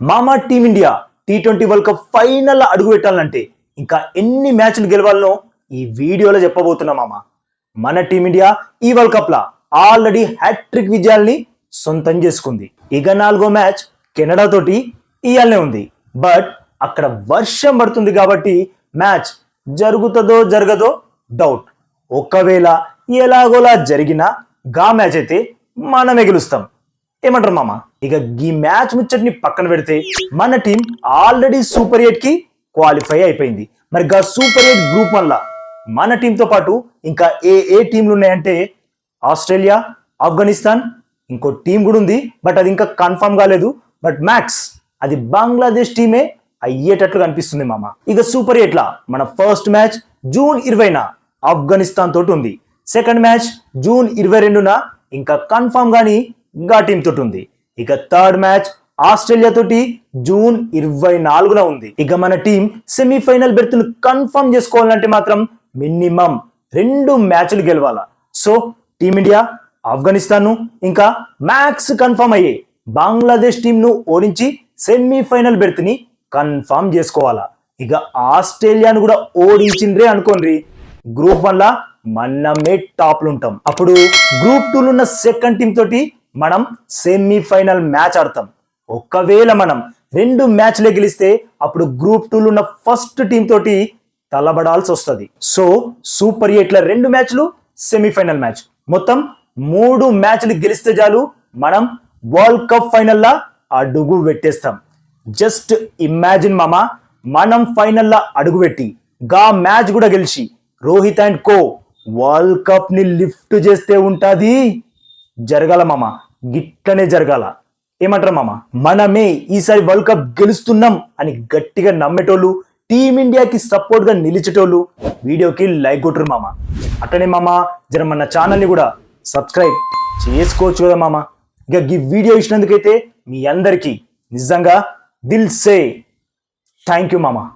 మామా team India T twenty world cup final అడుగు పెట్టాలంటే ఇంకా ఎన్ని మ్యాచ్లు గెలవాలనో ఈ వీడియోలో చెప్పబోతున్నా మామ. మన టీమిండియా ఈ వరల్డ్ కప్లో ఆల్రెడీ హ్యాట్రిక్ విజయాల్ని సొంతం చేసుకుంది. ఇక నాలుగో మ్యాచ్ కెనడా తోటి ఇయాలనే ఉంది. బట్ అక్కడ వర్షం పడుతుంది కాబట్టి మ్యాచ్ జరుగుతుందో జరగదో డౌట్. ఒకవేళ ఎలాగోలా జరిగినా గా మ్యాచ్ అయితే మనమే గెలుస్తాం. ఏమంటారు మామ? ఇక ఈ మ్యాచ్ ముచ్చటిని పక్కన పెడితే మన టీం ఆల్రెడీ సూపర్ ఎయిట్కి క్వాలిఫై అయిపోయింది. మరి గా సూపర్ ఎయిట్ గ్రూప్ వల్ల మన టీంతో పాటు ఇంకా ఏ ఏ టీంలు ఉన్నాయంటే ఆస్ట్రేలియా ఆఫ్ఘనిస్తాన్ ఇంకో టీం కూడా ఉంది బట్ అది ఇంకా కన్ఫర్మ్ కాలేదు. బట్ మ్యాక్స్ అది బంగ్లాదేశ్ టీమే అయ్యేటట్లు కనిపిస్తుంది మామ. ఇక సూపర్ ఎయిట్ లా మన ఫస్ట్ మ్యాచ్ జూన్ ఇరవైన ఆఫ్ఘనిస్తాన్ తోటి ఉంది. సెకండ్ మ్యాచ్ జూన్ ఇరవై రెండున ఇంకా కన్ఫర్మ్ గాని గా టీం తోటి ఉంది. ఇక థర్డ్ మ్యాచ్ ఆస్ట్రేలియా తోటి జూన్ ఇరవై నాలుగున ఉంది. ఇక మన టీం సెమీఫైనల్ బెర్త్ను కన్ఫర్మ్ చేసుకోవాలంటే మాత్రం మినిమం రెండు మ్యాచ్లు గెలవాలా. సో టీమిండియా ఆఫ్ఘనిస్తాన్ ఇంకా మ్యాక్స్ కన్ఫర్మ్ అయ్యే బంగ్లాదేశ్ టీం ను ఓడించి సెమీఫైనల్ బెర్త్ని కన్ఫర్మ్ చేసుకోవాలా. ఇక ఆస్ట్రేలియాను కూడా ఓడించిండ్రే అనుకోండి గ్రూప్ వన్ లా మనమే టాప్లు ఉంటాం. అప్పుడు గ్రూప్ టూ ఉన్న సెకండ్ టీం తోటి మనం సెమీఫైనల్ మ్యాచ్ ఆడతాం. ఒకవేళ మనం రెండు మ్యాచ్లే గెలిస్తే అప్పుడు గ్రూప్ టూలో ఉన్న ఫస్ట్ టీం తోటి తలబడాల్సి వస్తుంది. సో సూపర్ ఎయిట్ల రెండు మ్యాచ్లు సెమీఫైనల్ మ్యాచ్ మొత్తం మూడు మ్యాచ్లు గెలిస్తే చాలు మనం వరల్డ్ కప్ ఫైనల్లా అడుగు పెట్టేస్తాం. జస్ట్ ఇమాజిన్ మామ మనం ఫైనల్లా అడుగు పెట్టి గా మ్యాచ్ కూడా గెలిచి రోహిత్ అండ్ కో వరల్డ్ కప్ని లిఫ్ట్ చేస్తే ఉంటుంది. జరగాల మామ. గిట్లనే జరగాల. ఏమంటారు మామ? మనమే ఈసారి వరల్డ్ కప్ గెలుస్తున్నాం అని గట్టిగా నమ్మేటోళ్ళు టీమిండియాకి సపోర్ట్గా నిలిచేటోళ్ళు వీడియోకి లైక్ కొట్టరు మామ. అట్లనే మామ జర మన ఛానల్ని కూడా సబ్స్క్రైబ్ చేసుకోవచ్చు కదా మామ. ఇక ఈ వీడియో ఇచ్చినందుకైతే మీ అందరికీ నిజంగా దిల్ సే. థ్యాంక్ యూ మామ.